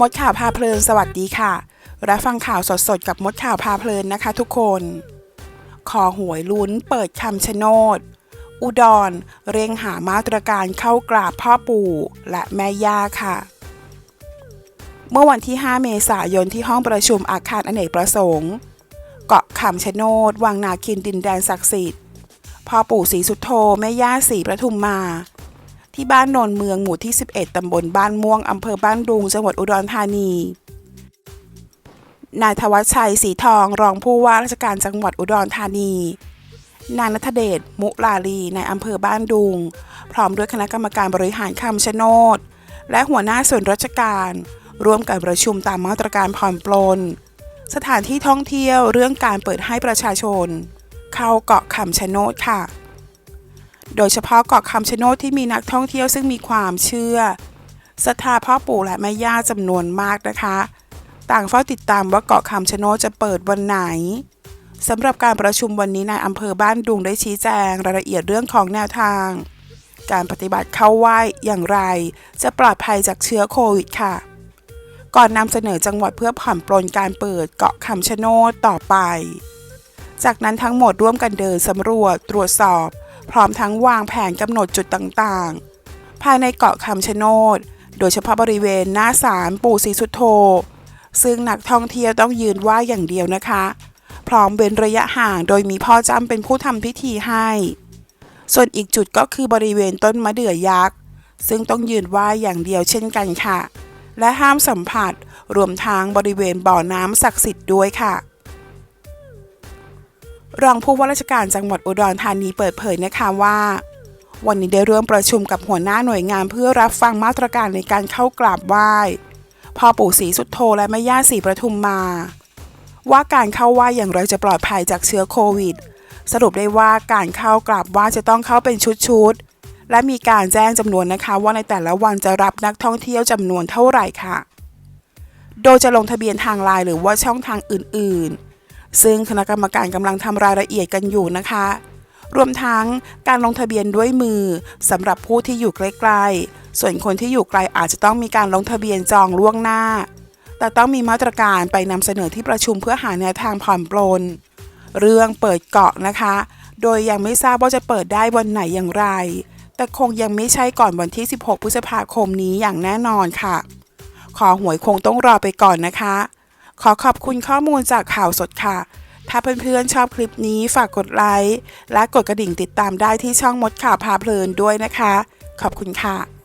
มดข่าวพาเพลินสวัสดีค่ะ รับฟังข่าวสดๆ กับมดข่าวพาเพลินนะคะทุกคน ขอหวยลุ้นเปิดคำชะโนด อุดรเร่งหามาตรการเข้ากราบพ่อปู่และแม่ย่าค่ะ เมื่อวันที่ 5 เมษายนที่ห้องประชุมอาคารอเนกประสงค์ เกาะคำชะโนด วังนาคินดินแดนศักดิ์สิทธิ์ พ่อปู่ศรีสุโธแม่ย่าศรีประทุมมา ที่บ้านโนนเมืองหมู่ที่ 11 ตำบลบ้านม่วง อำเภอบ้านดุง จังหวัดอุดรธานี นายธวัชชัย สีทอง รองผู้ว่าราชการจังหวัดอุดรธานี นายนัทเดช มุลาลีในอำเภอบ้านดุง พร้อมด้วยคณะกรรมการบริหารคำชะโนด และหัวหน้าส่วนราชการ ร่วมกันประชุมตามมาตรการผ่อนปลน สถานที่ท่องเที่ยวเรื่องการเปิดให้ประชาชน เข้าเกาะคำชะโนดค่ะ โดยเฉพาะเกาะคำชะโนดที่มีนักท่องเที่ยวซึ่งมีความเชื่อศรัทธาพ่อปู่และแม่ย่าจำนวนมากนะคะ ต่างเฝ้าติดตามว่าเกาะคำชะโนดจะเปิดวันไหนสำหรับการประชุมวันนี้นายอำเภอบ้านดุงได้ชี้แจงรายละเอียดเรื่องของแนวทาง การปฏิบัติเข้าไหว้อย่างไร จะปลอดภัยจากเชื้อโควิดค่ะ ก่อนนำเสนอจังหวัดเพื่อผ่อนปลนการเปิดเกาะคำชะโนดต่อไป จากนั้นทั้งหมดร่วมกันเดินสำรวจตรวจสอบ พร้อมทั้งวางแผนกำหนดจุดต่างๆ ภายในเกาะคำชะโนด โดยเฉพาะบริเวณหน้าศาลปู่ศรีสุโธ ซึ่งนักท่องเที่ยวต้องยืนไหว้อย่างเดียวนะคะ พร้อมเว้นระยะห่างโดยมีพ่อจำเป็นผู้ทำพิธีให้ ส่วนอีกจุดก็คือบริเวณต้นมะเดื่อยักษ์ ซึ่งต้องยืนไหว้อย่างเดียวเช่นกันค่ะ และห้ามสัมผัสรวมทางบริเวณบ่อน้ำศักดิ์สิทธิ์ด้วยค่ะ รองผู้ว่าราชการจังหวัดอุดรธานีเปิดเผยนะคะว่า วันนี้ได้ร่วมประชุมกับหัวหน้าหน่วยงานเพื่อรับฟังมาตรการในการเข้ากราบไหว้พ่อปู่ศรีสุดโทและแม่ย่าศรีประทุมมา ว่าการเข้าไหว้อย่างไรจะปลอดภัยจากเชื้อโควิด สรุปได้ว่าการเข้ากราบไหว้จะต้องเข้าเป็นชุดๆและมีการแจ้งจำนวนนะคะว่าในแต่ละวันจะรับนักท่องเที่ยวจำนวนเท่าไหร่ค่ะ โดยจะลงทะเบียนทางไลน์หรือว่าช่องทางอื่นๆ ซึ่งคณะกรรมการกำลังทำรายละเอียดกันอยู่นะคะ รวมทั้งการลงทะเบียนด้วยมือสำหรับผู้ที่อยู่ใกล้ๆส่วนคนที่อยู่ไกลอาจจะต้องมีการลงทะเบียนจองล่วงหน้า แต่ต้องมีมาตรการไปนำเสนอที่ประชุมเพื่อหาแนวทางผ่อนปลน เรื่องเปิดเกาะนะคะ โดยยังไม่ทราบว่าจะเปิดได้วันไหนอย่างไร แต่คงยังไม่ใช่ก่อนวันที่ 16 พฤษภาคมนี้อย่างแน่นอนค่ะ ขอหวยคงต้องรอไปก่อนนะคะ ขอขอบคุณข้อมูลจากข่าวสดค่ะ ถ้าเพื่อนๆชอบคลิปนี้ฝากกดไลค์และกดกระดิ่งติดตามได้ที่ช่องมดข่าวพาเพลินด้วยนะคะ ขอบคุณค่ะ